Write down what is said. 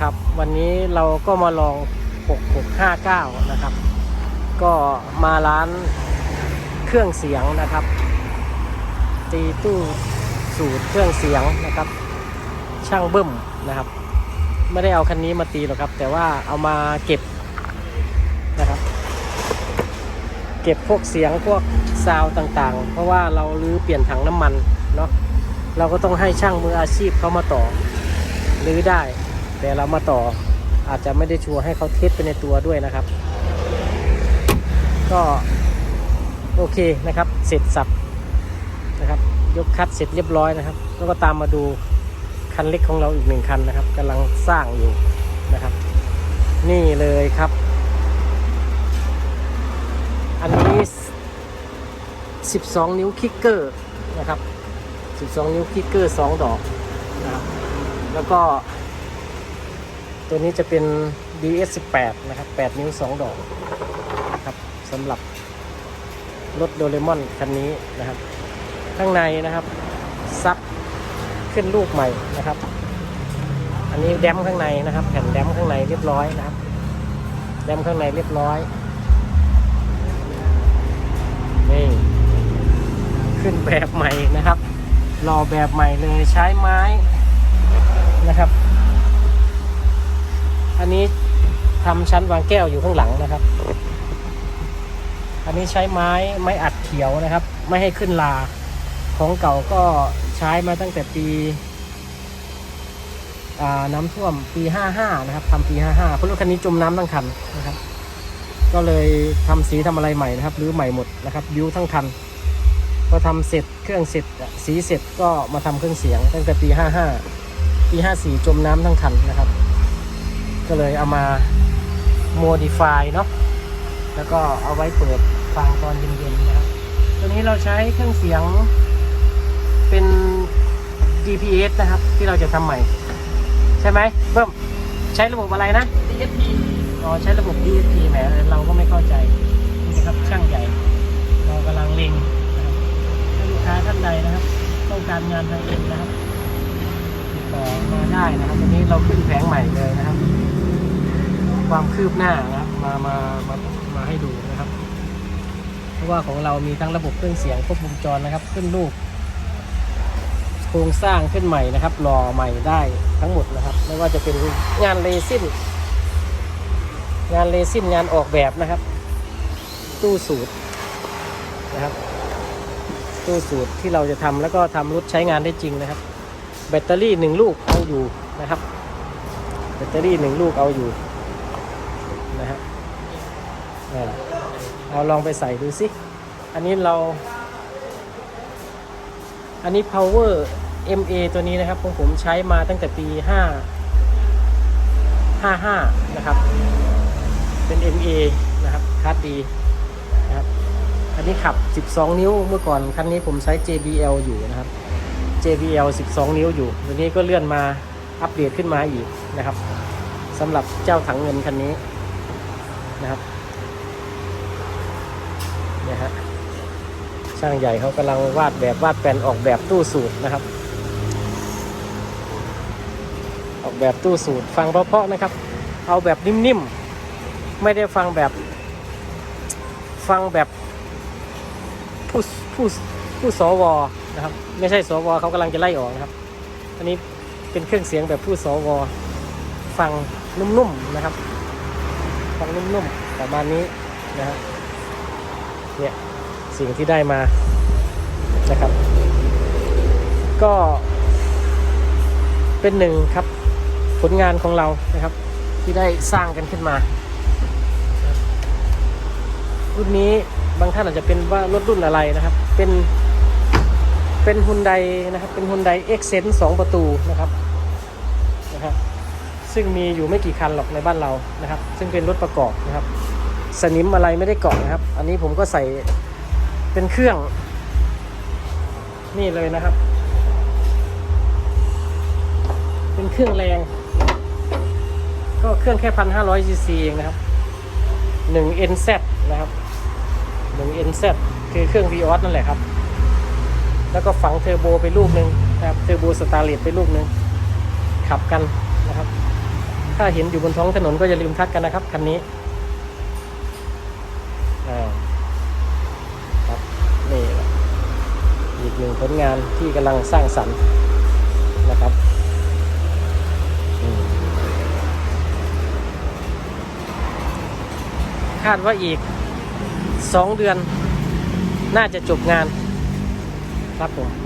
ครับ วันนี้เราก็มาลอง 6659 นะครับ ก็มาร้านเครื่องเสียงนะครับ ตีตู้สูตรเครื่องเสียงนะครับ ช่างเบิ้มนะครับ ไม่ได้เอาคันนี้มาตีหรอกครับ แต่ว่าเอามาเก็บนะครับ เก็บพวกเสียงพวกซาวต่างๆ เพราะว่าเราลื้อเปลี่ยนถังน้ำมันเนาะเราก็ต้องให้ช่างมืออาชีพเขามาต่อลื้อได้ แต่เรามาต่ออาจจะไม่ได้ชัวร์ให้เขาเทสไปในตัวด้วยนะครับ ก็โอเคนะครับ เสร็จสับนะครับ ยกคัดเสร็จเรียบร้อยนะครับ แล้วก็ตามมาดูคันเล็กของเราอีกหนึ่งคันนะครับกำลังสร้างอยู่นะครับ นี่เลยครับ อันนี้ 12 นิ้วคิกเกอร์นะครับ 12 นิ้วคิกเกอร์ 2 ดอกนะครับแล้วก็ ตัวนี้จะเป็น DS18 นะครับ 8 นิ้ว 2 ดอกนะครับสำหรับรถโดเรมอนคันนี้นะครับ ข้างในนะครับ ซับขึ้นลูกใหม่นะครับ อันนี้แดมข้างในนะครับ แผ่นแดมข้างในเรียบร้อยนะครับ แดมข้างในเรียบร้อยนี่ขึ้นแบบใหม่นะครับรอแบบใหม่เลยใช้ไม้นะครับ อันนี้ทำชั้นวางแก้วอยู่ข้างหลังนะครับ อันนี้ใช้ไม้ไม้อัดเขียวนะครับ ไม่ให้ขึ้นลา ของเก่าก็ใช้มาตั้งแต่ปีน้ำท่วมปี 55 นะครับทำปี 55เพราะรถคันนี้จมน้ำทั้งคันนะครับ ก็เลยทำสีทำอะไรใหม่นะครับรื้อใหม่หมดนะครับบิวทั้งคันพอทำเสร็จเครื่องเสร็จสีเสร็จก็มาทำเครื่องเสียงตั้งแต่ปี 55 ปี 54 จมน้ำทั้งคันนะครับ ก็เลยเอามา modify เนาะแล้วก็เอาไว้เปิดฟังตอนเย็นๆนะครับตัวนี้เราใช้เครื่องเสียงเป็น GPS นะครับ ที่เราจะทำใหม่ ใช่ไหมเบิ้มใช้ระบบอะไรนะ DSP อ๋อใช้ระบบ DSP แหมเราก็ไม่เข้าใจนี่นะครับช่างใหญ่ เรากำลังเล็งนะครับถ้าลูกค้าท่านใดนะครับ ต้องการงานไฮเอ็นนะครับติดต่อมาได้นะครับ วันนี้เราขึ้นแผงใหม่เลยนะครับ ความคืบหน้านะครับมามามามาให้ดูนะครับ เพราะว่าของเรามีทั้งระบบเครื่องเสียงครบวงจรนะครับ ขึ้นรูป โครงสร้างขึ้นใหม่นะครับรอใหม่ได้ทั้งหมดนะครับ ไม่ว่าจะเป็นงานเรซินงานเรซินงานออกแบบนะครับ ตู้สูตรนะครับ ตู้สูตรที่เราจะทำแล้วก็ทำรถใช้งานได้จริงนะครับ แบตเตอรี่หนึ่งลูกเอาอยู่นะครับ แบตเตอรี่หนึ่งลูกเอาอยู่ นะฮะเอาลองไปใส่ดูสิ อันนี้เรา อันนี้ power MA ตัวนี้นะครับของผมใช้มาตั้งแต่ปี 5 55 นะครับ เป็น MA นะครับคัดดีนะครับ อันนี้ขับ 12 นิ้วเมื่อก่อนคันนี้ผมใช้ JBL อยู่นะครับ JBL 12 นิ้วอยู่วันนี้ก็เลื่อนมาอัปเดตขึ้นมาอีกนะครับสำหรับเจ้าถังเงินคันนี้ นะครับเนี่ยฮะช่างใหญ่เขากำลังวาดแบบวาดแปลนออกแบบตู้สูตรนะครับ ออกแบบตู้สูตรฟังเพราะๆนะครับ เอาแบบนิ่มๆไม่ได้ฟังแบบฟังแบบผู้ผู้ผู้สวนะครับ ไม่ใช่สวเขากำลังจะไล่ออกนะครับ อันนี้เป็นเครื่องเสียงแบบผู้สวฟังนุ่มๆนะครับ ฟังนุ่มๆประมาณนี้นะครับเนี่ยสิ่งที่ได้มานะครับ ก็เป็นหนึ่งครับผลงานของเรานะครับ ที่ได้สร้างกันขึ้นมา รุ่นนี้บางท่านอาจจะเป็นว่ารถรุ่นอะไรนะครับ เป็นเป็นฮุนไดนะครับ เป็นฮุนไดเอ็กเซนสองประตูนะครับนะครับ ซึ่งมีอยู่ไม่กี่คันหรอกในบ้านเรานะครับ ซึ่งเป็นรถประกอบนะครับ สนิมอะไรไม่ได้เกาะนะครับ อันนี้ผมก็ใส่เป็นเครื่อง นี่เลยนะครับ เป็นเครื่องแรง ก็เครื่องแค่พันห้าร้อยซีซีเองนะครับหนึ่ง NZ นเซนะครับหนึ่ง NZ คือเครื่อง v ีออสนั่นแหละครับ แล้วก็ฝังเทอร์โบไปลูกหนึ่งนะครับเทอร์โบสตาร์เลตไปลูกหนึ่งขับกันนะครับ ถ้าเห็นอยู่บนท้องถนนก็อย่าลืมทักกันนะครับคันนี้ครับนี่อีกหนึ่งผลงานที่กำลังสร้างสรรค์นะครับคาดว่าอีกสองเดือนน่าจะจบงานครับผม